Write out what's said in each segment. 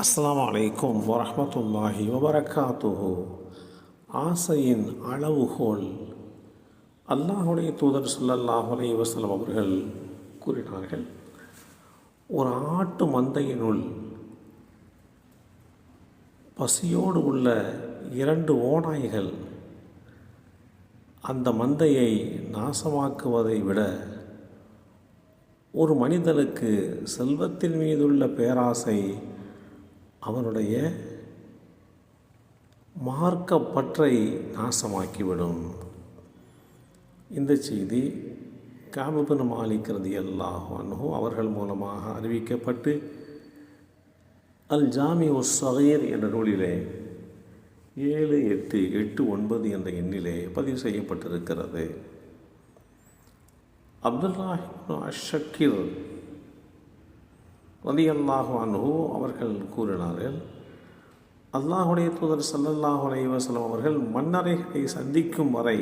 அஸ்லாம் அலைக்கும் வரமத்துல்லாஹி வபரகாத்துஹு. ஆசையின் அளவுகோல் அல்லாஹுடைய தூதர் சொல்லல்லாஹுலே வசலம் அவர்கள் கூறினார்கள். ஒரு ஆட்டு மந்தையினுள் பசியோடு உள்ள இரண்டு ஓநாய்கள் அந்த மந்தையை நாசமாக்குவதை விட ஒரு மனிதனுக்கு செல்வத்தின் மீதுள்ள பேராசை அவனுடைய மார்க்க பற்றை நாசமாக்கிவிடும். இந்த செய்தி காபபின் மாலிக்கிறது ரதி அவர்கள் மூலமாக அறிவிக்கப்பட்டு அல் ஜாமி உஸ் சகையர் என்ற நூலிலே ஏழு எட்டு எட்டு ஒன்பது என்ற எண்ணிலே பதிவு செய்யப்பட்டிருக்கிறது. அப்துல்லாஹிப் அஷக்கீர் ரதி அல்லாஹு அன்ஹு அவர்கள் கூறினார்கள் அல்லாஹுடைய தூதர் சல்லல்லாஹு அலைஹி அவர்கள் மன்னரைகளை சந்திக்கும் வரை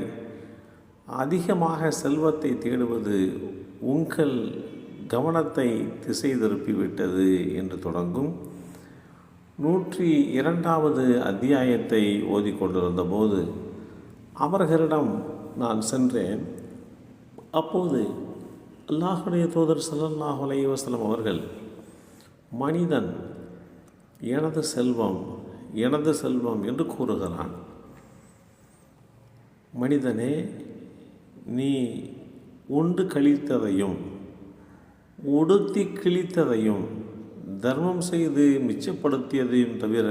அதிகமாக செல்வத்தை தேடுவது உங்கள் கவனத்தை திசை திருப்பிவிட்டது என்று தொடங்கும். நூற்றி இரண்டாவது அத்தியாயத்தை ஓதிக்கொண்டிருந்த போது அவர்களிடம் நான் சென்றேன். அப்போது அல்லாஹுடைய தூதர் சல்லல்லாஹு அலைஹி அவர்கள் மனிதன் எனது செல்வம் எனது செல்வம் என்று கூறுகிறான். மனிதனே நீ உண்டு கழித்ததையும் உடுத்தி கிழித்ததையும் தர்மம் செய்து மிச்சப்படுத்தியதையும் தவிர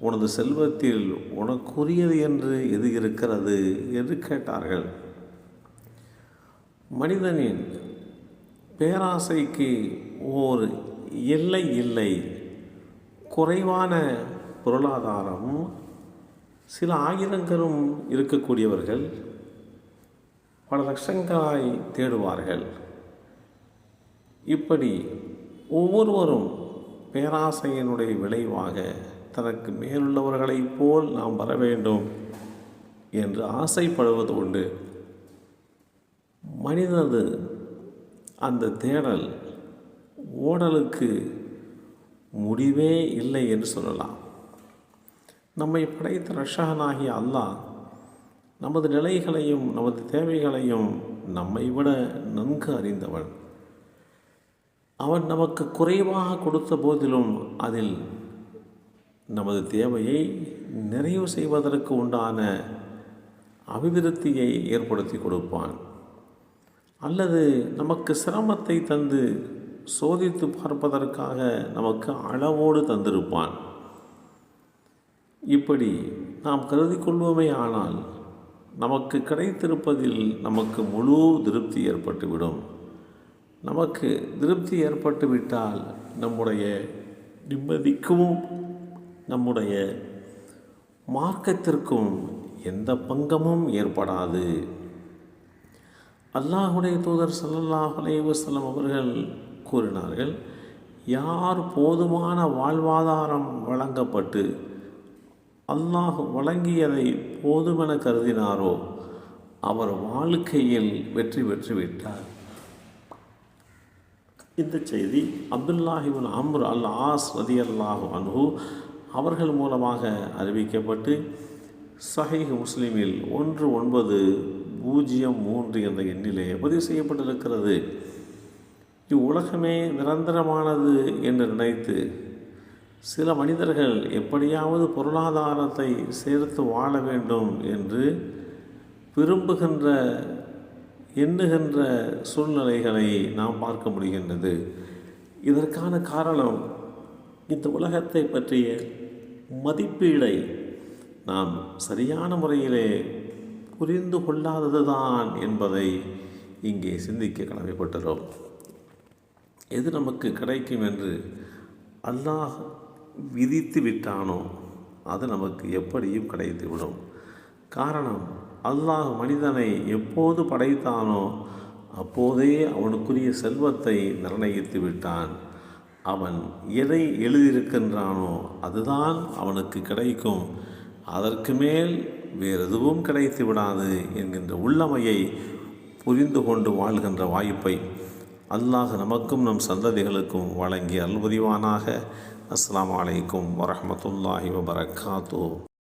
உனது செல்வத்தில் உனக்குரியது என்று எது இருக்கிறது என்று கேட்டார்கள். மனிதனின் பேராசைக்கு ஓர் எல்லை இல்லை. குறைவான பொருளாதாரம் சில ஆயிரங்களும் இருக்கக்கூடியவர்கள் பல லட்சங்களாய் தேடுவார்கள். இப்படி ஒவ்வொருவரும் பேராசையினுடைய விளைவாக தனக்கு மேலுள்ளவர்களைப் போல் நாம் வர வேண்டும் என்று ஆசைப்படுவது உண்டு. மனிதனது அந்த தேடல் ஓடலுக்கு முடிவே இல்லை என்று சொல்லலாம். நம்மை படைத்த ரஷகனாகிய அல்லாஹ் நமது நிலைகளையும் நமது தேவைகளையும் நம்மை விட நன்கு அறிந்தவன் அவன் நமக்கு குறைவாக கொடுத்த போதிலும் அதில் நமது தேவையை நிறைவு செய்வதற்கு உண்டான அபிவிருத்தியை ஏற்படுத்தி கொடுப்பான். அல்லது நமக்கு சிரமத்தை தந்து சோதித்து பார்ப்பதற்காக நமக்கு அளவோடு தந்திருப்பான். இப்படி நாம் கருதி கொள்வோமே ஆனால் நமக்கு கிடைத்திருப்பதில் நமக்கு முழு திருப்தி ஏற்பட்டுவிடும். நமக்கு திருப்தி ஏற்பட்டு விட்டால் நம்முடைய நிம்மதிக்கும் நம்முடைய மார்க்கத்திற்கும் எந்த பங்கமும் ஏற்படாது. அல்லாஹுடைய தூதர் சல்லல்லாஹ் அலைவசல்லம் அவர்கள் கூறினார்கள் யார் போதுமான வாழ்வாதாரம் வழங்கப்பட்டு அல்லாஹ் வழங்கியதை போதுமென கருதினாரோ அவர் வாழ்க்கையில் வெற்றி பெற்று விட்டார். இந்த செய்தி அப்துல்லாஹிபின் அம்ர் அல் ஆஸ் ரதி அல்லாஹு அன்ஹு அவர்கள் மூலமாக அறிவிக்கப்பட்டு சஹீஹ் முஸ்லீமில் ஒன்று ஒன்பது பூஜ்ஜியம் மூன்று என்ற எண்ணிலே பதிவு செய்யப்பட்டிருக்கிறது. இவ்வுலகமே நிரந்தரமானது என்று நினைத்து சில மனிதர்கள் எப்படியாவது பொருளாதாரத்தை சேர்த்து வாழ வேண்டும் என்று விரும்புகின்ற எண்ணுகின்ற சூழ்நிலைகளை நாம் பார்க்க முடிகின்றது. இதற்கான காரணம் இந்த உலகத்தை பற்றிய மதிப்பீடை நாம் சரியான முறையிலே புரிந்து கொள்ளாததுதான் என்பதை இங்கே சிந்திக்க கடமைப்பட்டுள்ளோம். எது நமக்கு கிடைக்கும் என்று அல்லாஹ் விதித்து விட்டானோ அது நமக்கு எப்படியும் கிடைத்துவிடும். காரணம் அல்லாஹ் மனிதனை எப்போது படைத்தானோ அப்போதே அவனுக்குரிய செல்வத்தை நிர்ணயித்து விட்டான். அவன் எதை எழுதியிருக்கின்றானோ அதுதான் அவனுக்கு கிடைக்கும். அதற்கு மேல் வேறு எதுவும் கிடைத்து விடாது என்கின்ற உள்ளமையை புரிந்து கொண்டு வாழ்கின்ற வாய்ப்பை அல்லாஹ் நமக்கும் நம் சந்ததிகளுக்கும் வழங்கி அல்புரிவானாக அஸ்லாம் அலைக்கும் வரமத்துல்லாஹி வபரகாத்தூ.